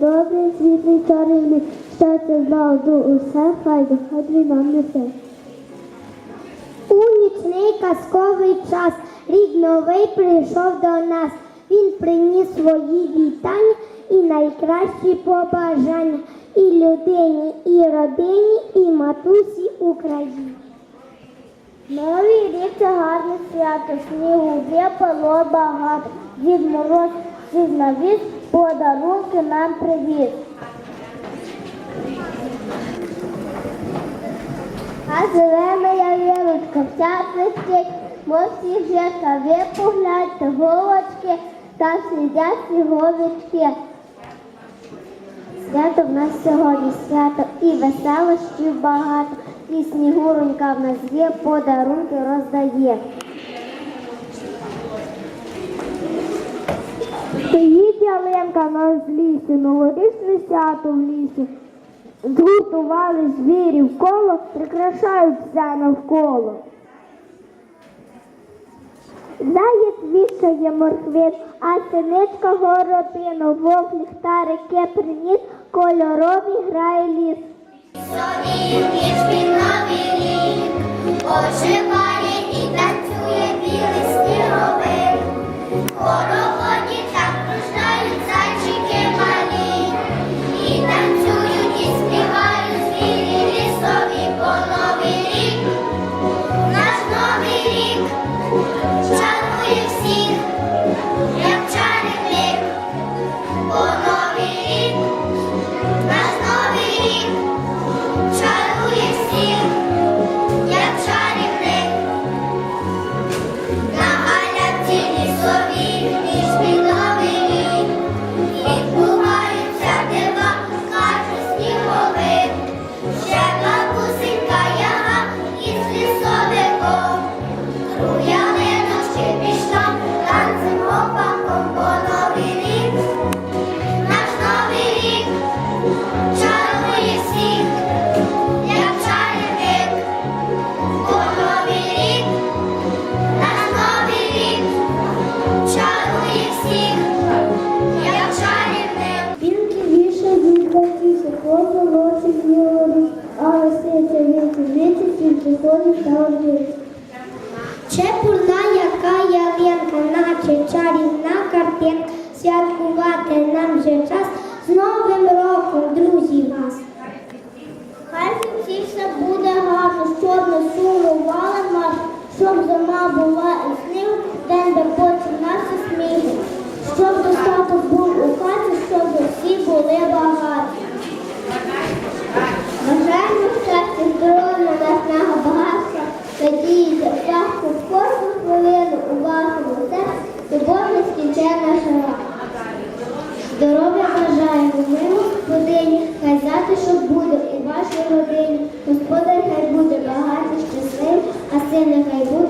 Добрий, світлий, чарівний, щастя, злагоду, усе, хай доходить нам несе. У нічний казковий час рік новий прийшов до нас. Він приніс свої вітання і найкращі побажання і людині, і родині, і матусі Україні. Новий рік це гарне свято, снігу випало багато. Дід Мороз всіх навіз, подарунки нам привіз. А зелена ялиночка вся свистить, мов сніжинка, ви погляньте голочки, там сидять сніговички. Свято в нас сьогодні свято і веселощів багато, і снігуронька в нас є, подарунки роздає. Стоїть ялинка на лісі, новорічне свято в лісі. Згуртували звірі в коло, прикрашають все навколо. Заєць вішає морквин, а синичка горобину, вовк ліхтарики приніс, кольоровий грає ліс. Собі в новий рік, оживає і танцює білий сніговик. Хороводі так кружляють малі, і танцюють, і співають звірі лісові по новий рік. Наш новий рік всі приходить та одвість. Чепурна, яка ялинка, наче чарівна картинка, святкувати нам вже час з Новим роком, друзі, вас. Хай у всіх все буде гарно, щоб не сумували марш, щоб зима була і снігу, день де починався сміх, щоб достаток був у хаті, щоб всі були багаті. Бажаємо Господар хай буде багатий, щасливий, а син нехай буде